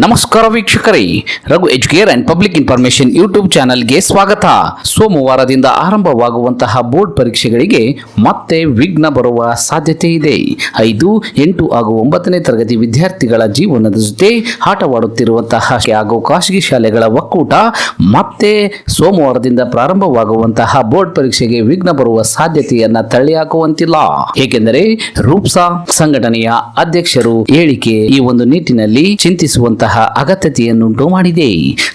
ನಮಸ್ಕಾರ ವೀಕ್ಷಕರೇ. Raghu educare and public information YouTube ಚಾನೆಲ್ಗೆ ಸ್ವಾಗತ. ಸೋಮವಾರದಿಂದ ಆರಂಭವಾಗುವಂತಹ ಬೋರ್ಡ್ ಪರೀಕ್ಷೆಗಳಿಗೆ ಮತ್ತೆ ವಿಘ್ನ ಬರುವ ಸಾಧ್ಯತೆ ಇದೆ. ಐದು, ಎಂಟು ಹಾಗೂ ಒಂಬತ್ತನೇ ತರಗತಿ ವಿದ್ಯಾರ್ಥಿಗಳ ಜೀವನದ ಜೊತೆ ಆಟವಾಡುತ್ತಿರುವಂತಹ ಹಾಗೂ ಖಾಸಗಿ ಶಾಲೆಗಳ ಒಕ್ಕೂಟ ಮತ್ತೆ ಸೋಮವಾರದಿಂದ ಪ್ರಾರಂಭವಾಗುವಂತಹ ಬೋರ್ಡ್ ಪರೀಕ್ಷೆಗೆ ವಿಘ್ನ ಬರುವ ಸಾಧ್ಯತೆಯನ್ನ ತಳ್ಳಿಹಾಕುವಂತಿಲ್ಲ. ಏಕೆಂದರೆ ರೂಪ್ಸಾ ಸಂಘಟನೆಯ ಅಧ್ಯಕ್ಷರು ಹೇಳಿಕೆ ಈ ಒಂದು ನಿಟ್ಟಿನಲ್ಲಿ ಚಿಂತಿಸುವಂತಹ ಅಗತ್ಯತೆಯನ್ನುಂಟು ಮಾಡಿದೆ.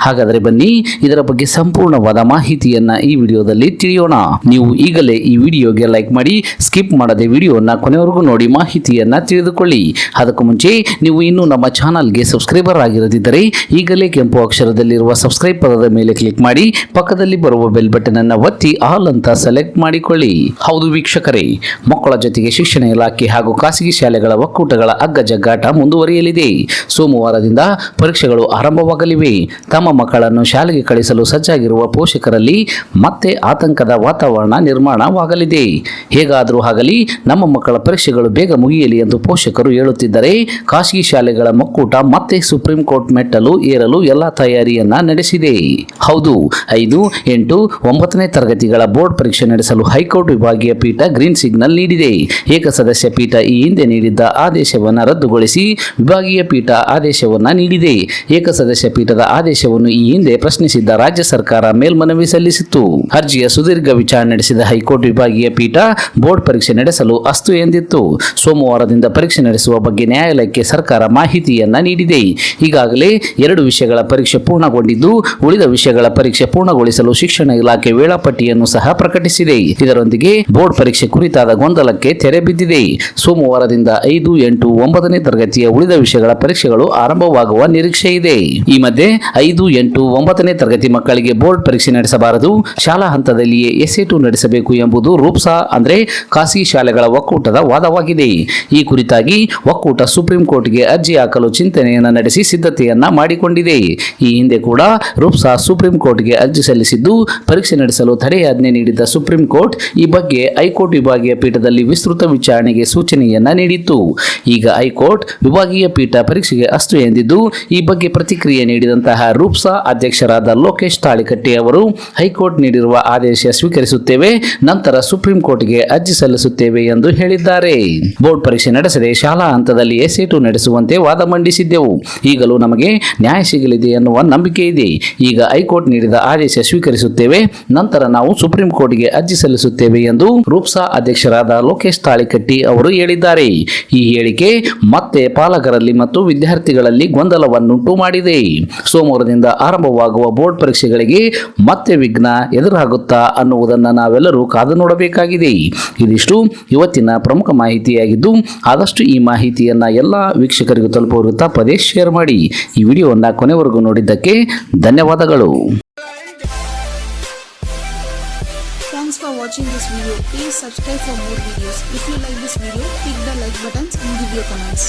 ಹಾಗಾದರೆ ಬನ್ನಿ, ಇದರ ಬಗ್ಗೆ ಸಂಪೂರ್ಣವಾದ ಮಾಹಿತಿಯನ್ನ ಈ ವಿಡಿಯೋದಲ್ಲಿ ತಿಳಿಯೋಣ. ನೀವು ಈಗಲೇ ಈ ವಿಡಿಯೋಗೆ ಲೈಕ್ ಮಾಡಿ, ಸ್ಕಿಪ್ ಮಾಡದೆ ವಿಡಿಯೋನ ಕೊನೆವರೆಗೂ ನೋಡಿ ಮಾಹಿತಿಯನ್ನ ತಿಳಿದುಕೊಳ್ಳಿ. ಅದಕ್ಕೂ ಮುಂಚೆ, ನೀವು ಇನ್ನೂ ನಮ್ಮ ಚಾನಲ್ಗೆ ಸಬ್ಸ್ಕ್ರೈಬರ್ ಆಗಿರದಿದ್ದರೆ, ಈಗಲೇ ಕೆಂಪು ಅಕ್ಷರದಲ್ಲಿರುವ ಸಬ್ಸ್ಕ್ರೈಬ್ ಪದದ ಮೇಲೆ ಕ್ಲಿಕ್ ಮಾಡಿ, ಪಕ್ಕದಲ್ಲಿ ಬರುವ ಬೆಲ್ ಬಟನ್ ಅನ್ನ ಒತ್ತಿ ಆಲ್ ಅಂತ ಸೆಲೆಕ್ಟ್ ಮಾಡಿಕೊಳ್ಳಿ. ಹೌದು ವೀಕ್ಷಕರೇ, ಮಕ್ಕಳ ಜೊತೆಗೆ ಶಿಕ್ಷಣ ಇಲಾಖೆ ಹಾಗೂ ಖಾಸಗಿ ಶಾಲೆಗಳ ಒಕ್ಕೂಟಗಳ ಅಗ್ಗಜಗ್ಗಾಟ ಮುಂದುವರಿಯಲಿದೆ. ಸೋಮವಾರದಿಂದ ಪರೀಕ್ಷೆಗಳು ಆರಂಭವಾಗಲಿವೆ. ತಮ್ಮ ಮಕ್ಕಳನ್ನು ಶಾಲೆಗೆ ಕಳಿಸಲು ಸಜ್ಜಾಗಿರುವ ಪೋಷಕರಲ್ಲಿ ಮತ್ತೆ ಆತಂಕದ ವಾತಾವರಣ ನಿರ್ಮಾಣವಾಗಲಿದೆ. ಹೇಗಾದರೂ ಆಗಲಿ, ನಮ್ಮ ಮಕ್ಕಳ ಪರೀಕ್ಷೆಗಳು ಬೇಗ ಮುಗಿಯಲಿ ಎಂದು ಪೋಷಕರು ಹೇಳುತ್ತಿದ್ದರೆ, ಖಾಸಗಿ ಶಾಲೆಗಳ ಒಕ್ಕೂಟ ಮತ್ತೆ ಸುಪ್ರೀಂ ಕೋರ್ಟ್ ಮೆಟ್ಟಲು ಏರಲು ಎಲ್ಲ ತಯಾರಿಯನ್ನ ನಡೆಸಿದೆ. ಹೌದು, ಐದು, ಎಂಟು, ಒಂಬತ್ತನೇ ತರಗತಿಗಳ ಬೋರ್ಡ್ ಪರೀಕ್ಷೆ ನಡೆಸಲು ಹೈಕೋರ್ಟ್ ವಿಭಾಗೀಯ ಪೀಠ ಗ್ರೀನ್ ಸಿಗ್ನಲ್ ನೀಡಿದೆ. ಏಕಸದಸ್ಯ ಪೀಠ ಈ ಹಿಂದೆ ನೀಡಿದ್ದ ಆದೇಶವನ್ನು ರದ್ದುಗೊಳಿಸಿ, ವಿಭಾಗೀಯ ಪೀಠ ಆದೇಶವನ್ನ ನೀಡಿದೆ ಏಕಸದಸ್ಯ ಪೀಠದ ಆದೇಶವನ್ನು ಈ ಹಿಂದೆ ಪ್ರಶ್ನಿಸಿದ್ದ ರಾಜ್ಯ ಸರ್ಕಾರ ಮೇಲ್ಮನವಿ ಸಲ್ಲಿಸಿತ್ತು. ಅರ್ಜಿಯ ಸುದೀರ್ಘ ವಿಚಾರಣೆ ನಡೆಸಿದ ಹೈಕೋರ್ಟ್ ವಿಭಾಗೀಯ ಪೀಠ ಬೋರ್ಡ್ ಪರೀಕ್ಷೆ ನಡೆಸಲು ಅಸ್ತು ಎಂದಿತ್ತು. ಸೋಮವಾರದಿಂದ ಪರೀಕ್ಷೆ ನಡೆಸುವ ಬಗ್ಗೆ ನ್ಯಾಯಾಲಯಕ್ಕೆ ಸರ್ಕಾರ ಮಾಹಿತಿಯನ್ನ ನೀಡಿದೆ. ಈಗಾಗಲೇ ಎರಡು ವಿಷಯಗಳ ಪರೀಕ್ಷೆ ಪೂರ್ಣಗೊಂಡಿದ್ದು, ಉಳಿದ ವಿಷಯಗಳ ಪರೀಕ್ಷೆ ಪೂರ್ಣಗೊಳಿಸಲು ಶಿಕ್ಷಣ ಇಲಾಖೆ ವೇಳಾಪಟ್ಟಿಯನ್ನು ಸಹ ಪ್ರಕಟಿಸಿದೆ. ಇದರೊಂದಿಗೆ ಬೋರ್ಡ್ ಪರೀಕ್ಷೆ ಕುರಿತಾದ ಗೊಂದಲಕ್ಕೆ ತೆರೆ ಬಿದ್ದಿದೆ. ಸೋಮವಾರದಿಂದ ಐದು ಎಂಟು ಒಂಬತ್ತನೇ ತರಗತಿಯ ಉಳಿದ ವಿಷಯಗಳ ಪರೀಕ್ಷೆಗಳು ಆರಂಭವಾಗುವ ನಿರೀಕ್ಷೆ ಇದೆ. ಈ ಮಧ್ಯೆ ಐದು, ಎಂಟು, ಒಂಬತ್ತನೇ ತರಗತಿ ಮಕ್ಕಳಿಗೆ ಬೋರ್ಡ್ ಪರೀಕ್ಷೆ ನಡೆಸಬಾರದು. ಶಾಲಾ ಹಂತದಲ್ಲಿಯೇ ಎಸ್ಎ ಟು ನಡೆಸಬೇಕು ಎಂಬುದು ರೂಪ್ಸಾ ಅಂದ್ರೆ ಖಾಸಗಿ ಶಾಲೆಗಳ ಒಕ್ಕೂಟದ ವಾದವಾಗಿದೆ. ಈ ಕುರಿತಾಗಿ ಒಕ್ಕೂಟ ಸುಪ್ರೀಂ ಕೋರ್ಟ್ಗೆ ಅರ್ಜಿ ಹಾಕಲು ಚಿಂತನೆಯನ್ನು ನಡೆಸಿ ಸಿದ್ಧತೆಯನ್ನ ಮಾಡಿಕೊಂಡಿದೆ. ಈ ಹಿಂದೆ ಕೂಡ ರೂಪ್ಸಾ ಸುಪ್ರೀಂ ಕೋರ್ಟ್ಗೆ ಅರ್ಜಿ ಸಲ್ಲಿಸಿದ್ದು, ಪರೀಕ್ಷೆ ನಡೆಸಲು ತಡೆಯಾಜ್ಞೆ ನೀಡಿದ್ದ ಸುಪ್ರೀಂ ಕೋರ್ಟ್ ಈ ಬಗ್ಗೆ ಹೈಕೋರ್ಟ್ ವಿಭಾಗೀಯ ಪೀಠದಲ್ಲಿ ವಿಸ್ತೃತ ವಿಚಾರಣೆಗೆ ಸೂಚನೆಯನ್ನ ನೀಡಿತ್ತು. ಈಗ ಹೈಕೋರ್ಟ್ ವಿಭಾಗೀಯ ಪೀಠ ಪರೀಕ್ಷೆಗೆ ಅಸ್ತು ಎಂದಿದ್ದು ಈ ಬಗ್ಗೆ ಪ್ರತಿಕ್ರಿಯೆ ನೀಡಿದಂತಹ ರೂಪ್ಸಾ ಅಧ್ಯಕ್ಷರಾದ ಲೋಕೇಶ್ ತಾಳಿಕಟ್ಟಿ ಅವರು ಹೈಕೋರ್ಟ್ ನೀಡಿರುವ ಆದೇಶ ಸ್ವೀಕರಿಸುತ್ತೇವೆ, ನಂತರ ಸುಪ್ರೀಂ ಕೋರ್ಟ್ಗೆ ಅರ್ಜಿ ಸಲ್ಲಿಸುತ್ತೇವೆ ಎಂದು ಹೇಳಿದ್ದಾರೆ. ಬೋರ್ಡ್ ಪರೀಕ್ಷೆ ನಡೆಸದೆ ಶಾಲಾ ಹಂತದಲ್ಲಿ ಸೇಟು ನಡೆಸುವಂತೆ ವಾದ ಮಂಡಿಸಿದ್ದೆವು. ಈಗಲೂ ನಮಗೆ ನ್ಯಾಯ ಸಿಗಲಿದೆ ಎನ್ನುವ ನಂಬಿಕೆ ಇದೆ. ಈಗ ಹೈಕೋರ್ಟ್ ನೀಡಿದ ಆದೇಶ ಸ್ವೀಕರಿಸುತ್ತೇವೆ, ನಂತರ ನಾವು ಸುಪ್ರೀಂ ಕೋರ್ಟ್ಗೆ ಅರ್ಜಿ ಸಲ್ಲಿಸುತ್ತೇವೆ ಎಂದು ರೂಪ್ಸಾ ಅಧ್ಯಕ್ಷರಾದ ಲೋಕೇಶ್ ತಾಳಿಕಟ್ಟಿ ಅವರು ಹೇಳಿದ್ದಾರೆ. ಈ ಹೇಳಿಕೆ ಮತ್ತೆ ಪಾಲಕರಲ್ಲಿ ಮತ್ತು ವಿದ್ಯಾರ್ಥಿಗಳಲ್ಲಿ ಗೊಂದಲವನ್ನುಂಟು ಮಾಡಿದೆ ಸೋಮವಾರದಿಂದ ಆರಂಭವಾಗುವ ಬೋರ್ಡ್ ಪರೀಕ್ಷೆಗಳಿಗೆ ಮತ್ತೆ ವಿಘ್ನ ಎದುರಾಗುತ್ತಾ ಅನ್ನುವುದನ್ನು ನಾವೆಲ್ಲರೂ ಕಾದು ನೋಡಬೇಕಾಗಿದೆ ಇದಿಷ್ಟು ಇವತ್ತಿನ ಪ್ರಮುಖ ಮಾಹಿತಿಯಾಗಿದ್ದು ಆದಷ್ಟು ಈ ಮಾಹಿತಿಯನ್ನ ಎಲ್ಲ ವೀಕ್ಷಕರಿಗೂ ತಲುಪುವ ತಪ್ಪದೇ ಶೇರ್ ಮಾಡಿ ಈ ವಿಡಿಯೋವನ್ನು ಕೊನೆವರೆಗೂ ನೋಡಿದ್ದಕ್ಕೆ ಧನ್ಯವಾದಗಳು Thanks for watching this video. Please subscribe for more videos. If you like this video, click the like buttons and give your comments.